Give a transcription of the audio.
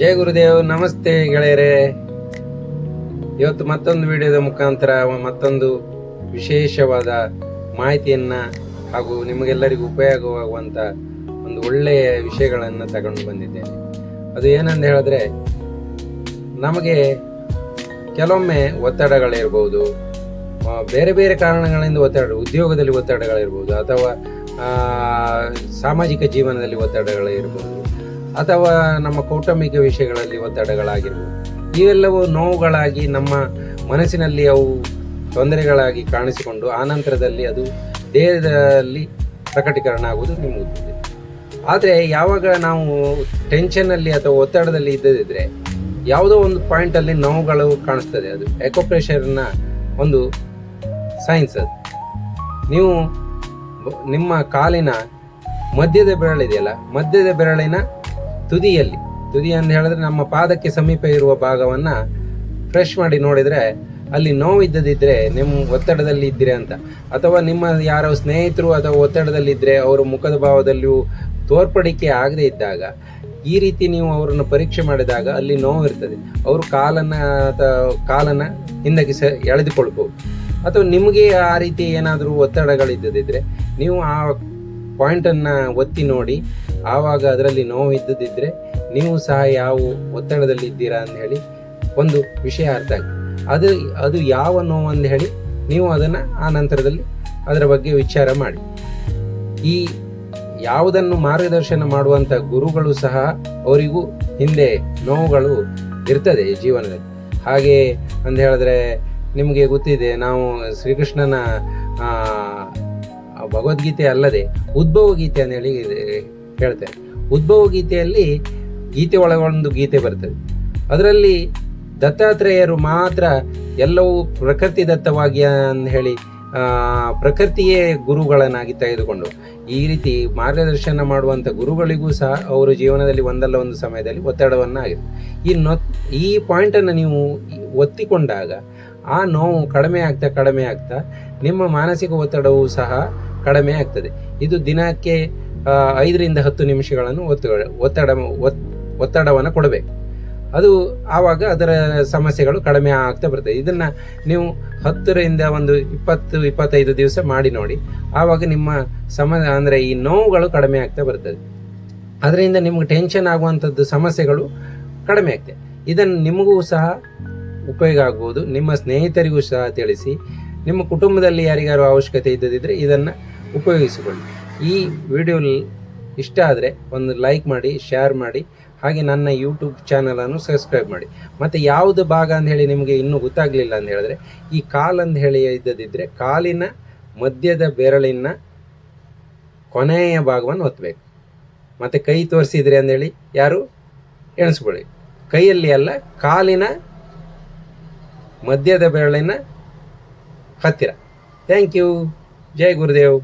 ಜಯ ಗುರುದೇವ್, ನಮಸ್ತೆ ಗೆಳೆಯರೇ. ಇವತ್ತು ಮತ್ತೊಂದು ವಿಡಿಯೋದ ಮುಖಾಂತರ ಮತ್ತೊಂದು ವಿಶೇಷವಾದ ಮಾಹಿತಿಯನ್ನ ಹಾಗೂ ನಿಮಗೆಲ್ಲರಿಗೂ ಉಪಯೋಗವಾಗುವಂತ ಒಂದು ಒಳ್ಳೆಯ ವಿಷಯಗಳನ್ನು ತಗೊಂಡು ಬಂದಿದ್ದೇನೆ. ಅದು ಏನಂತ ಹೇಳಿದ್ರೆ, ನಮಗೆ ಕೆಲವೊಮ್ಮೆ ಒತ್ತಡಗಳಿರ್ಬೋದು ಬೇರೆ ಬೇರೆ ಕಾರಣಗಳಿಂದ ಒತ್ತಡ, ಉದ್ಯೋಗದಲ್ಲಿ ಒತ್ತಡಗಳಿರ್ಬೋದು ಅಥವಾ ಸಾಮಾಜಿಕ ಜೀವನದಲ್ಲಿ ಒತ್ತಡಗಳಿರ್ಬೋದು. ಅಥವಾ ನಮ್ಮ ಕೌಟುಂಬಿಕ ವಿಷಯಗಳಲ್ಲಿ ಒತ್ತಡಗಳಾಗಿರ್ಬೋದು, ಇವೆಲ್ಲವೂ ನೋವುಗಳಾಗಿ ನಮ್ಮ ಮನಸ್ಸಿನಲ್ಲಿ ಅವು ತೊಂದರೆಗಳಾಗಿ ಕಾಣಿಸಿಕೊಂಡು ಆನಂತರದಲ್ಲಿ ಅದು ದೇಹದಲ್ಲಿ ಪ್ರಕಟೀಕರಣ ಆಗುವುದು ನಿಮಗೆ ಆದರೆ ಯಾವಾಗ ನಾವು ಟೆನ್ಷನ್ನಲ್ಲಿ ಅಥವಾ ಒತ್ತಡದಲ್ಲಿ ಇದ್ದದಿದ್ದರೆ ಯಾವುದೋ ಒಂದು ಪಾಯಿಂಟಲ್ಲಿ ನೋವುಗಳು ಕಾಣಿಸ್ತದೆ, ಅದು ಎಕೋಪ್ರೆಷರ್ನ ಒಂದು ಸೈನ್ಸ್ ಅದು. ನೀವು ನಿಮ್ಮ ಕಾಲಿನ ಮಧ್ಯದ ಬೆರಳಿದೆಯಲ್ಲ, ಮಧ್ಯದ ಬೆರಳಿನ ತುದಿಯಲ್ಲಿ. ತುದಿ ಅಂತ ಹೇಳಿದ್ರೆ ನಮ್ಮ ಪಾದಕ್ಕೆ ಸಮೀಪ ಇರುವ ಭಾಗವನ್ನ ಫ್ರೆಶ್ ಮಾಡಿ ನೋಡಿದ್ರೆ ಅಲ್ಲಿ ನೋವು ಇದ್ದದಿದ್ರೆ ನಿಮ್ಮ ಒತ್ತಡದಲ್ಲಿ ಇದ್ದರೆ ಅಂತ. ಅಥವಾ ನಿಮ್ಮ ಯಾರೋ ಸ್ನೇಹಿತರು ಅಥವಾ ಒತ್ತಡದಲ್ಲಿ ಅವರು ಅವರ ಮುಖದ ಭಾವದಲ್ಲಿಯೂ ತೋರ್ಪಡಿಕೆ ಆಗದೇ ಇದ್ದಾಗ, ಈ ರೀತಿ ನೀವು ಅವರನ್ನು ಪರೀಕ್ಷೆ ಮಾಡಿದಾಗ ಅಲ್ಲಿ ನೋವು ಇರ್ತದೆ ಅವರು ಕಾಲನ್ನ ಅಥವಾ ಕಾಲನ್ನ ಹಿಂದಕ್ಕೆ ಸ ಎಳೆದುಕೊಳ್ಬೋದು ಅಥವಾ ನಿಮಗೆ ಆ ರೀತಿ ಏನಾದರೂ ಒತ್ತಡಗಳಿದ್ದದಿದ್ದರೆ ನೀವು ಆ ಪಾಯಿಂಟನ್ನು ಒತ್ತಿ ನೋಡಿ, ಆವಾಗ ಅದರಲ್ಲಿ ನೋವು ಇದ್ದದಿದ್ದರೆ ನೀವು ಸಹ ಯಾವ ಒತ್ತಡದಲ್ಲಿ ಇದ್ದೀರಾ ಅಂತ ಹೇಳಿ ಒಂದು ವಿಷಯ ಅರ್ಥ ಆಗಿ ಅದು ಅದು ಯಾವ ನೋವು ಅಂತ ಹೇಳಿ ನೀವು ಅದನ್ನು ಆ ನಂತರದಲ್ಲಿ ಅದರ ಬಗ್ಗೆ ವಿಚಾರ ಮಾಡಿ. ಈ ಯಾವುದನ್ನು ಮಾರ್ಗದರ್ಶನ ಮಾಡುವಂಥ ಗುರುಗಳು ಸಹ ಅವರಿಗೂ ಹಿಂದೆ ನೋವುಗಳು ಇರ್ತದೆ ಜೀವನದಲ್ಲಿ. ಹಾಗೆ ಅಂತ ಹೇಳಿದ್ರೆ ನಿಮಗೆ ಗೊತ್ತಿದೆ, ನಾವು ಶ್ರೀಕೃಷ್ಣನ ಭಗವದ್ಗೀತೆ ಅಲ್ಲದೆ ಉದ್ಭವ ಗೀತೆ ಅಂತ ಹೇಳಿ ಹೇಳ್ತಾರೆ ಉದ್ಭವ ಗೀತೆಯಲ್ಲಿ ಗೀತೆ ಒಳಗೊಂದು ಗೀತೆ ಬರ್ತದೆ. ಅದರಲ್ಲಿ ದತ್ತಾತ್ರೇಯರು ಮಾತ್ರ ಎಲ್ಲವೂ ಪ್ರಕೃತಿ ದತ್ತವಾಗಿ ಅಂತ ಹೇಳಿ ಪ್ರಕೃತಿಯೇ ಗುರುಗಳನ್ನಾಗಿ ತೆಗೆದುಕೊಂಡು ಈ ರೀತಿ ಮಾರ್ಗದರ್ಶನ ಮಾಡುವಂಥ ಗುರುಗಳಿಗೂ ಸಹ ಅವರ ಜೀವನದಲ್ಲಿ ಒಂದಲ್ಲ ಒಂದು ಸಮಯದಲ್ಲಿ ಒತ್ತಡವನ್ನು ಆಗಿದೆ ಈ ನೊ ಈ ಪಾಯಿಂಟನ್ನು ನೀವು ಒತ್ತಿಕೊಂಡಾಗ ಆ ನೋವು ಕಡಿಮೆ ಆಗ್ತಾ ಕಡಿಮೆ ಆಗ್ತಾ ನಿಮ್ಮ ಮಾನಸಿಕ ಒತ್ತಡವೂ ಸಹ ಕಡಿಮೆ ಆಗ್ತದೆ. ಇದು ದಿನಕ್ಕೆ ಐದರಿಂದ ಹತ್ತು ನಿಮಿಷಗಳನ್ನು ಒತ್ತು ಒತ್ತಡ, ಒತ್- ಒತ್ತಡವನ್ನು ಕೊಡಬೇಕು. ಅದು ಆವಾಗ ಅದರ ಸಮಸ್ಯೆಗಳು ಕಡಿಮೆ ಆಗ್ತಾ ಬರ್ತದೆ. ಇದನ್ನು ನೀವು ಹತ್ತರಿಂದ ಒಂದು ಇಪ್ಪತ್ತು, ಇಪ್ಪತ್ತೈದು ದಿವಸ ಮಾಡಿ ನೋಡಿ. ಆವಾಗ ನಿಮ್ಮ ಸಮ, ಅಂದರೆ ಈ ನೋವುಗಳು ಕಡಿಮೆ ಆಗ್ತಾ ಬರ್ತದೆ. ಅದರಿಂದ ನಿಮ್ಗೆ ಟೆನ್ಷನ್ ಆಗುವಂಥದ್ದು ಸಮಸ್ಯೆಗಳು ಕಡಿಮೆ ಆಗ್ತದೆ. ಇದನ್ನು ನಿಮಗೂ ಸಹ ಉಪಯೋಗ ಆಗ್ಬೋದು ನಿಮ್ಮ ಸ್ನೇಹಿತರಿಗೂ ಸಹ ತಿಳಿಸಿ. ನಿಮ್ಮ ಕುಟುಂಬದಲ್ಲಿ ಯಾರಿಗಾರು ಅವಶ್ಯಕತೆ ಇದ್ದದಿದ್ದರೆ ಇದನ್ನು ಉಪಯೋಗಿಸಿಕೊಳ್ಳಿ. ಈ ವಿಡಿಯೋ ಇಷ್ಟ ಆದರೆ ಒಂದು ಲೈಕ್ ಮಾಡಿ ಶೇರ್ ಮಾಡಿ, ಹಾಗೆ ನನ್ನ ಯೂಟ್ಯೂಬ್ ಚಾನಲನ್ನು ಸಬ್ಸ್ಕ್ರೈಬ್ ಮಾಡಿ. ಮತ್ತು ಯಾವುದು ಭಾಗ ಅಂತ ಹೇಳಿ ನಿಮಗೆ ಇನ್ನೂ ಗೊತ್ತಾಗಲಿಲ್ಲ ಅಂತ ಹೇಳಿದ್ರೆ ಈ ಕಾಲ್ ಅಂತ ಹೇಳಿ ಇದ್ದದಿದ್ದರೆ ಕಾಲಿನ ಮಧ್ಯದ ಬೆರಳಿನ ಕೊನೆಯ ಭಾಗವನ್ನು ಒತ್ತಬೇಕು ಮತ್ತು ಕೈ ತೋರಿಸಿದ್ರಿ ಅಂದೇಳಿ ಯಾರು? ಎಣಿಸ್ಕೊಳ್ಳಿ. ಕೈಯಲ್ಲಿ ಅಲ್ಲ, ಕಾಲಿನ ಮಧ್ಯದ ಬೆರಳಿನ ಹತ್ತಿರ. ಥ್ಯಾಂಕ್ ಯು ಜೈ ಗುರುದೇವ್.